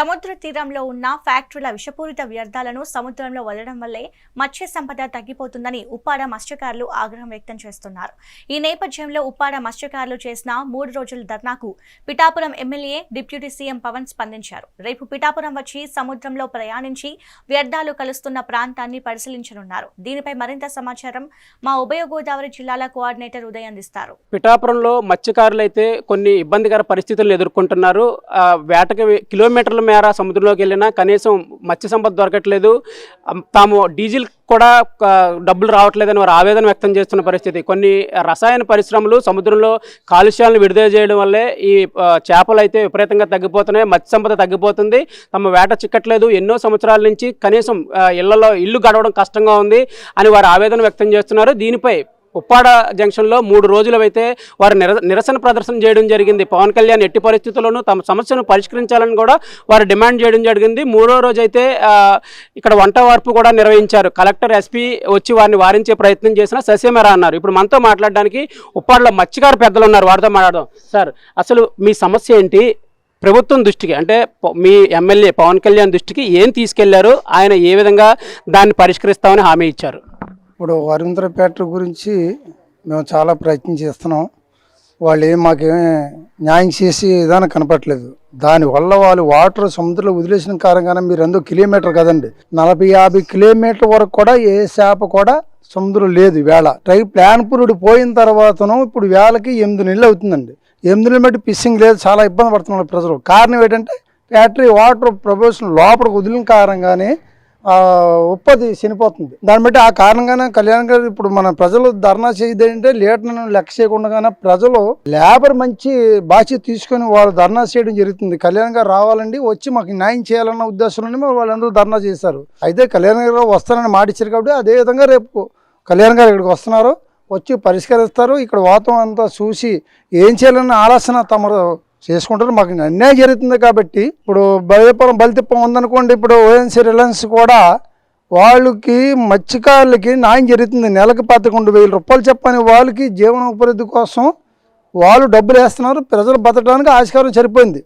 సముద్ర తీరంలో ఉన్న ఫ్యాక్టరీల విషపూరిత వ్యర్థాలను సముద్రంలో వదలడం వల్లే మత్స్య సంపద తగ్గిపోతుందని ఉప్పాడ మత్స్యకారులు ఆగ్రహం వ్యక్తం చేస్తున్నారు. ఈ నేపథ్యంలో ఉప్పాడ మత్స్యకారులు చేసిన మూడు రోజుల ధర్నాకు Pithapuram MLA deputy CM Pawan స్పందించారు. రేపు పిఠాపురం వచ్చి సముద్రంలో ప్రయాణించి వ్యర్థాలు కలుస్తున్న ప్రాంతాన్ని పరిశీలించనున్నారు. దీనిపై మరింత సమాచారం మా ఉభయ గోదావరి జిల్లాల కోఆర్డినేటర్ ఉదయం అందిస్తారు. పిఠాపురంలో మత్స్యకారులు అయితే కొన్ని ఇబ్బందికర పరిస్థితులను ఎదుర్కొంటున్నారు. వేటకి కిలోమీటర్ల మేర సముద్రంలోకి వెళ్ళినా కనీసం మత్స్య సంపద దొరకట్లేదు. తాము డీజిల్ కూడా డబ్బులు రావట్లేదని వారు ఆవేదన వ్యక్తం చేస్తున్న పరిస్థితి. కొన్ని రసాయన పరిశ్రమలు సముద్రంలో కాలుష్యాలను విడుదల చేయడం వల్లే ఈ చేపలు అయితే విపరీతంగా తగ్గిపోతున్నాయి మత్స్య సంపద తగ్గిపోతుంది. తమ వేట చిక్కట్లేదు. ఎన్నో సంవత్సరాల నుంచి కనీసం ఇళ్ళలో ఇల్లు గడవడం కష్టంగా ఉంది అని వారు ఆవేదన వ్యక్తం చేస్తున్నారు. దీనిపై ఉప్పాడ జంక్షన్లో మూడు రోజులు అయితే వారు నిర నిరసన ప్రదర్శన చేయడం జరిగింది. పవన్ కళ్యాణ్ ఎట్టి పరిస్థితుల్లోనూ తమ సమస్యను పరిష్కరించాలని కూడా వారు డిమాండ్ చేయడం జరిగింది. మూడో రోజు అయితే ఇక్కడ వంట వార్పు కూడా నిర్వహించారు. కలెక్టర్ ఎస్పీ వచ్చి వారిని వారించే ప్రయత్నం చేసిన సస్యమేరా అన్నారు. ఇప్పుడు మనతో మాట్లాడడానికి ఉప్పాడలో మత్స్యకారు పెద్దలు ఉన్నారు వారితో మాట్లాడదాం. సార్ అసలు మీ సమస్య ఏంటి? ప్రభుత్వం దృష్టికి అంటే మీ ఎమ్మెల్యే పవన్ కళ్యాణ్ దృష్టికి ఏం తీసుకెళ్ళారు? ఆయన ఏ విధంగా దాన్ని పరిష్కరిస్తామని హామీ ఇచ్చారు? ఇప్పుడు వరుంధర ఫ్యాక్టరీ గురించి మేము చాలా ప్రయత్నం చేస్తున్నాం. వాళ్ళు ఏం మాకేం న్యాయం చేసి విధానం కనపట్లేదు దానివల్ల వాళ్ళు వాటర్ సముద్రంలో వదిలేసిన కారణంగానే మీరు ఎందుకు కిలోమీటర్ కదండి. నలభై యాభై కిలోమీటర్ వరకు కూడా ఏ చేప కూడా సముద్రం లేదు వేళ. ట్రై ప్లాన్ పురుడు పోయిన తర్వాతను ఇప్పుడు వేళకి ఎనిమిది నెలలు అవుతుందండి. ఎనిమిది నెలలు బట్టి ఫిషింగ్ లేదు చాలా ఇబ్బంది పడుతున్నారు ప్రజలు. కారణం ఏంటంటే ఫ్యాక్టరీ వాటర్ ప్రొబేషన్ లోపలికి వదిలిన కారణంగానే ఉత్పత్తి చనిపోతుంది. దాన్ని బట్టి ఆ కారణంగానే కళ్యాణ్ గారు ఇప్పుడు మన ప్రజలు ధర్నా చేయదంటే లీటర్ను లెక్క చేయకుండా ప్రజలు లేబర్ మంచి బాధ్యత తీసుకొని వాళ్ళు ధర్నా చేయడం జరుగుతుంది. కళ్యాణ్ గారు రావాలండి వచ్చి మాకు న్యాయం చేయాలన్న ఉద్దేశంలోనే మరి వాళ్ళందరూ ధర్నా చేశారు. అయితే కళ్యాణ్ గారు వస్తానని మాట ఇచ్చారు కాబట్టి అదే విధంగా రేపు కళ్యాణ్ గారు ఇక్కడికి వస్తున్నారు వచ్చి పరిష్కరిస్తారు. ఇక్కడ వాతావరణం అంతా చూసి ఏం చేయాలన్న ఆలోచన తమరు చేసుకుంటారు. మాకు అన్యాయం జరుగుతుంది కాబట్టి ఇప్పుడు బలిపురం బలితిప్పం ఉందనుకోండి ఇప్పుడు ఓఎన్సీ రిలయన్స్ కూడా వాళ్ళకి మత్స్యకారులకి న్యాయం జరుగుతుంది. నెలకు పదకొండు వేల రూపాయలు చెప్పని వాళ్ళకి జీవనోపాధి కోసం వాళ్ళు డబ్బులు వేస్తున్నారు ప్రజలు బతకడానికి ఆస్కారం సరిపోయింది.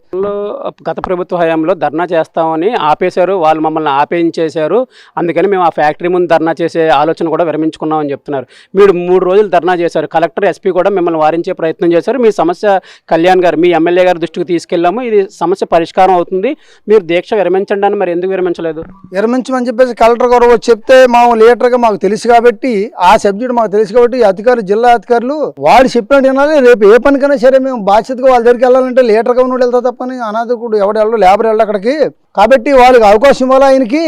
గత ప్రభుత్వ హయాంలో ధర్నా చేస్తామని ఆపేశారు వాళ్ళు మమ్మల్ని ఆపేయించేశారు. అందుకని మేము ఆ ఫ్యాక్టరీ ముందు ధర్నా చేసే ఆలోచన కూడా విరమించుకున్నామని చెప్తున్నారు. మీరు మూడు రోజులు ధర్నా చేశారు కలెక్టర్ ఎస్పీ కూడా మిమ్మల్ని వారించే ప్రయత్నం చేశారు. మీ సమస్య కళ్యాణ్ గారు మీ ఎమ్మెల్యే గారి దృష్టికి తీసుకెళ్ళాము. ఇది సమస్య పరిష్కారం అవుతుంది. మీరు దీక్ష విరమించండి అని మరి ఎందుకు విరమించలేదు? విరమించమని చెప్పేసి కలెక్టర్ గారు చెప్తే మా లీటర్గా మాకు తెలుసు కాబట్టి ఆ సబ్జెక్ట్ మాకు తెలుసు కాబట్టి అధికారులు జిల్లా అధికారులు వాడు చెప్పినట్టు వినాలి రేపు ఏ పనికైనా సరే మేము బాధ్యతగా వాళ్ళ దగ్గరికి వెళ్ళాలంటే లీటర్గా ఉన్నోడు వెళ్తా తప్పని అనాథకుడు ఎవడు వెళ్ళడు లేబర్ వెళ్ళడు అక్కడికి. కాబట్టి వాళ్ళకి అవకాశం ఇవ్వాలి ఆయనకి.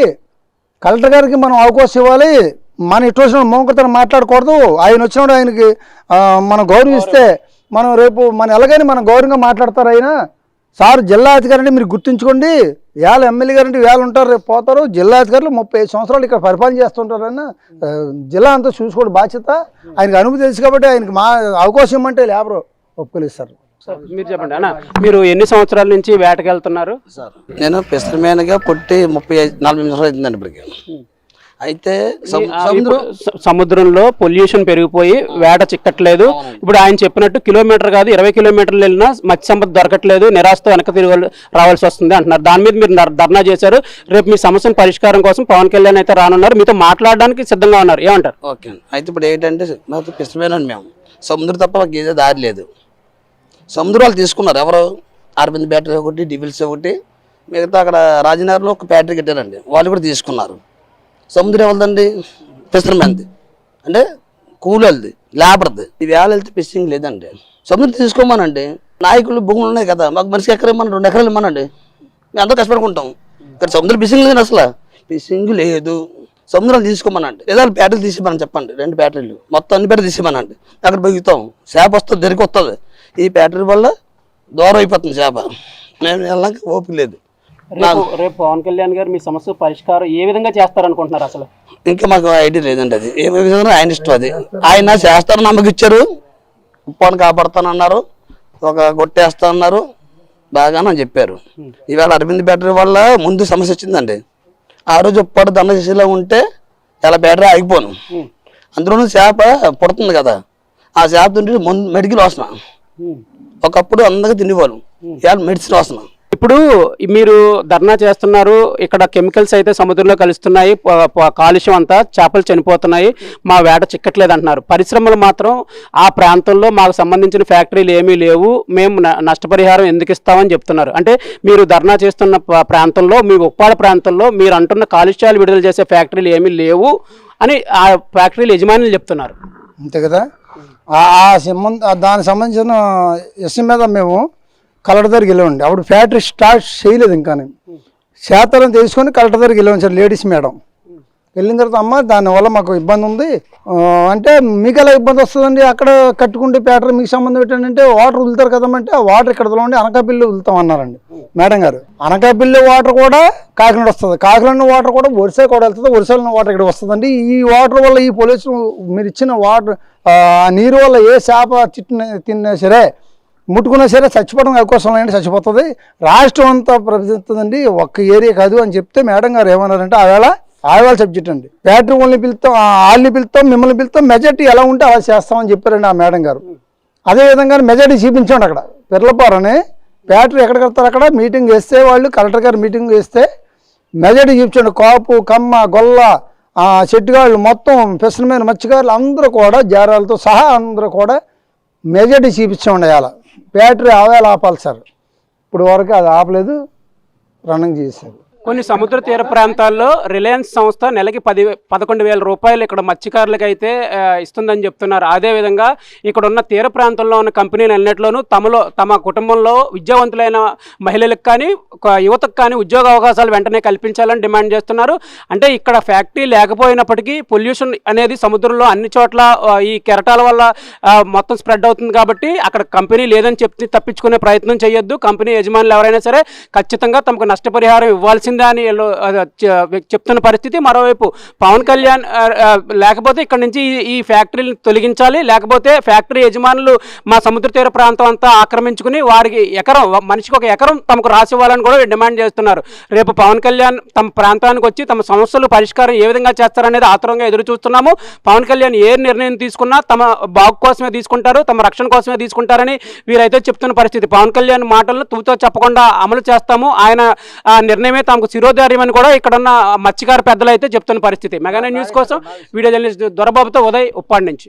కలెక్టర్ గారికి మనం అవకాశం ఇవ్వాలి. మన ఇటు వచ్చిన మోంకతను మాట్లాడకూడదు. ఆయన వచ్చినప్పుడు ఆయనకి మనం గౌరవిస్తే మనం రేపు మన ఎలాగైనా మనం గౌరవంగా మాట్లాడతారు ఆయన. సార్ జిల్లా అధికారిని మీరు గుర్తుంచుకోండి. వేళ ఎమ్మెల్యే గారంటే వేళ ఉంటారు రేపు పోతారు. జిల్లా అధికారులు ముప్పై ఐదు సంవత్సరాలు ఇక్కడ పరిపాలన చేస్తుంటారన్న జిల్లా అంతా చూసుకోండి బాధ్యత. ఆయనకు అనుమతి తెలుసు కాబట్టి ఆయనకి మా అవకాశం ఇమ్మంటే లేబరు. ఒప్పుకోలేదు మీరు చెప్పండి. అన్న మీరు ఎన్ని సంవత్సరాల నుంచి వేటకి వెళ్తున్నారు? సార్ నేను పెస్టర్మేన్గా పుట్టి ముప్పై ఐదు నలభై నిమిషాలు అవుతుందండి ఇప్పటికి. అయితే సము- సముద్రం స- సముద్రంలో పొల్యూషన్ పెరిగిపోయి వేట చిక్కట్లేదు. ఇప్పుడు ఆయన చెప్పినట్టు కిలోమీటర్ కాదు ఇరవై కిలోమీటర్లు వెళ్ళినా మత్స్య సంపద దొరకట్లేదు నిరాశతో వెనక తిరిగి రావాల్సి వస్తుంది అంటున్నారు. దాని మీద మీరు నర్- ధర్నా చేశారు. రేపు మీ సమస్యను పరిష్కారం కోసం పవన్ కళ్యాణ్ అయితే రానున్నారు. మీతో మాట్లాడడానికి సిద్ధంగా ఉన్నారు. ఏమంటారు? ఓకే. అండి అయితే ఇప్పుడు ఏంటంటే మాకు పెస్టర్మేన్ అండి మేము. సముద్రం తప్ప మాకు ఏదో దారి లేదు. సముద్రాలు తీసుకున్నారు ఎవరు? అరవింద్ బ్యాటరీ ఒకటి డివిల్స్ ఒకటి మిగతా అక్కడ రాజనగర్లో ఒక బ్యాటరీ కట్టారండి. వాళ్ళు కూడా తీసుకున్నారు. సముద్రం ఎవరిదండి? ఫిషర్మెన్ది అంటే కూలర్ది లేబర్ది. ఈ వేళ వెళ్తే ఫిషింగ్ లేదండి. సముద్రం తీసుకోమనండి. నాయకులు భూములు ఉన్నాయి కదా మాకు మనిషికి ఎక్కడ ఇమ్మని రెండు ఎకరాలు ఇమ్మనండి మేము అంతా కష్టపడుకుంటాం? ఇక్కడ సముద్రం ఫిషింగ్ లేదు అసలు. ఫిషింగ్ లేదు. సముద్రం తీసుకోమనండి. లేదా బ్యాటరీలు తీసిమని చెప్పండి. రెండు బ్యాటరీలు. మొత్తం అన్ని బ్యాటరీలు తీసిమనండి అక్కడ బెగుతాం చేప వస్తుంది దొరికి వస్తుంది. ఈ బ్యాటరీ వల్ల దూరం అయిపోతుంది చేప. మేము వెళ్ళడానికి ఓపిక లేదు. రేపు రేపు పవన్ కళ్యాణ్ గారు మీ సమస్య పరిష్కారం ఏ విధంగా చేస్తారనుకుంటున్నారు అసలు? ఇంకా మాకు ఐడియా లేదండి అది. ఏ విధంగా ఆయన ఇష్టం అది. ఆయన చేస్తారు నమ్మకం ఇచ్చారు. ఉప్పాను కాపాడుతానన్నారు. ఒక కొట్టేస్తానన్నారు. బాగానే చెప్పారు. ఈవేళ అరవింద్ బ్యాటరీ వల్ల ముందు సమస్య వచ్చిందండి. ఆ రోజు ఉప్పాడు దండ చేసేలా ఉంటే ఇలా బ్యాటరీ ఆగిపోను. అందులోనూ చేప పుడుతుంది కదా. ఆ చేప తింటే ముందు మెడికల్ వాసన. ఒకప్పుడు అందరికీ తినేవాళ్ళు. ఇవాళ మెడిసిన్ వాసన ఇప్పుడు మీరు ధర్నా చేస్తున్నారు ఇక్కడ కెమికల్స్ అయితే సముద్రంలో కలుస్తున్నాయి కాలుష్యం అంతా చేపలు చనిపోతున్నాయి మా వేట చిక్కట్లేదు అంటున్నారు పరిశ్రమలు మాత్రం ఆ ప్రాంతంలో మాకు సంబంధించిన ఫ్యాక్టరీలు ఏమీ లేవు మేము న- నష్టపరిహారం ఎందుకు ఇస్తామని చెప్తున్నారు. అంటే మీరు ధర్నా చేస్తున్న ప్రాంతంలో మీ ఉప్పాడ ప్రాంతంలో మీరు అంటున్న కాలుష్యాలు విడుదల చేసే ఫ్యాక్టరీలు ఏమీ లేవు అని ఆ ఫ్యాక్టరీలు యజమానులు చెప్తున్నారు. అంతే కదా? ఆ- ఆ సంబంధ దానికి సంబంధించిన ఎస్ఎం మీద మేము కలెక్టర్ దగ్గరికి వెళ్ళామండి. అప్పుడు ఫ్యాక్టరీ స్టార్ట్ చేయలేదు ఇంకా శాతాలను తెలుసుకొని కలెక్టర్ దగ్గరికి వెళ్ళాం సార్ లేడీస్ మేడం. వెళ్ళిన తర్వాత అమ్మ దానివల్ల మాకు ఇబ్బంది ఉంది. అంటే మీకు ఎలా ఇబ్బంది వస్తుందండి? అక్కడ కట్టుకుంటే ఫ్యాక్టరీ మీకు సంబంధం ఏంటంటే వాటర్ వదులుతారు కదమంటే ఆ వాటర్ ఇక్కడ వదలండి అనకాపల్లి వదులుతాం అన్నారండి మేడం గారు. అనకాపల్లి వాటర్ కూడా కాకినాడ వస్తుంది. కాకినాడ వాటర్ కూడా ఒరిసా కూడా వెళ్తుంది. ఒరిసాలో వాటర్ ఇక్కడ వస్తుందండి. ఈ వాటర్ వల్ల ఈ పొల్యూషన్ మీరు ఇచ్చిన వాటర్ నీరు వల్ల ఏ చేప చిట్టిన తిన్నా సరే ముట్టుకున్నా సరే చచ్చిపోవడం అవకాశం లేని చచ్చిపోతుంది. రాష్ట్రం అంతా ప్రభుత్వండి ఒక్క ఏరియా కాదు అని చెప్తే మేడం గారు ఏమన్నారంటే ఆవేళ ఆడవాళ్ళ సబ్జెక్ట్ అండి. బ్యాటరీ వాళ్ళని పిలుస్తాం వాళ్ళని పిలుస్తాం మిమ్మల్ని పిలుస్తాం మెజార్టీ ఎలా ఉంటే అలా చేస్తామని చెప్పారండి ఆ మేడం గారు. అదే విధంగా మెజార్టీ చూపించండి అక్కడ. పిర్లపారని బ్యాటరీ ఎక్కడ కడతారు అక్కడ? మీటింగ్ వేస్తే వాళ్ళు కలెక్టర్ గారు మీటింగ్ వేస్తే మెజార్టీ చూపించండి. కాపు కమ్మ గొల్ల చెట్టుగాళ్ళు మొత్తం పెసనమైన మత్స్యకారులు అందరూ కూడా జారాలతో సహా అందరూ కూడా మెజార్టీ చూపించండి అలా. బ్యాటరీ ఆవేళ ఆపాలి సార్. ఇప్పుడు వరకు అది ఆపలేదు రన్నింగ్ చేశారు. కొన్ని సముద్ర తీర ప్రాంతాల్లో రిలయన్స్ సంస్థ నెలకి పది పదకొండు వేల రూపాయలు ఇక్కడ మత్స్యకారులకు అయితే ఇస్తుందని చెప్తున్నారు. అదేవిధంగా ఇక్కడ ఉన్న తీర ప్రాంతంలో ఉన్న కంపెనీలు అన్నింటిలోనూ తమలో తమ కుటుంబంలో విద్యావంతులైన మహిళలకు కానీ ఒక యువతకు కానీ ఉద్యోగ అవకాశాలు వెంటనే కల్పించాలని డిమాండ్ చేస్తున్నారు. అంటే ఇక్కడ ఫ్యాక్టరీ లేకపోయినప్పటికీ పొల్యూషన్ అనేది సముద్రంలో అన్ని చోట్ల ఈ కెరటాల వల్ల మొత్తం స్ప్రెడ్ అవుతుంది కాబట్టి అక్కడ కంపెనీ లేదని చెప్తే తప్పించుకునే ప్రయత్నం చేయొద్దు. కంపెనీ యజమానులు ఎవరైనా సరే ఖచ్చితంగా తమకు నష్టపరిహారం ఇవ్వాల్సింది. అని చెప్తున్న పరిస్థితి. మరోవైపు పవన్ కళ్యాణ్ లేకపోతే ఇక్కడ నుంచి ఈ- ఫ్యాక్టరీని తొలగించాలి. లేకపోతే ఫ్యాక్టరీ యజమానులు మా సముద్ర తీర ప్రాంతం అంతా ఆక్రమించుకుని వారికి ఎకరం మనిషికి ఒక ఎకరం తమకు రాసివ్వాలని కూడా డిమాండ్ చేస్తున్నారు. రేపు పవన్ కళ్యాణ్ తమ ప్రాంతానికి వచ్చి తమ సమస్యలు పరిష్కారం ఏ విధంగా చేస్తారనేది ఆతురంగా ఎదురు చూస్తున్నాము. పవన్ కళ్యాణ్ ఏ నిర్ణయం తీసుకున్నా తమ బాగు కోసమే తీసుకుంటారు తమ రక్షణ కోసమే తీసుకుంటారని వీరైతే చెప్తున్న పరిస్థితి. పవన్ కళ్యాణ్ మాటలను తూతో చెప్పకుండా అమలు చేస్తాము. ఆయన ఆ, నిర్ణయమే తమకు శిరోధార్యమని కూడా ఇక్కడ ఉన్న మత్స్యకార పెద్దలు అయితే చెప్తున్న పరిస్థితి. మెగానే న్యూస్ కోసం వీడియో జర్నలిస్ట్ దొరబాబుతో ఉదయ్ ఉప్పాడి నుంచి.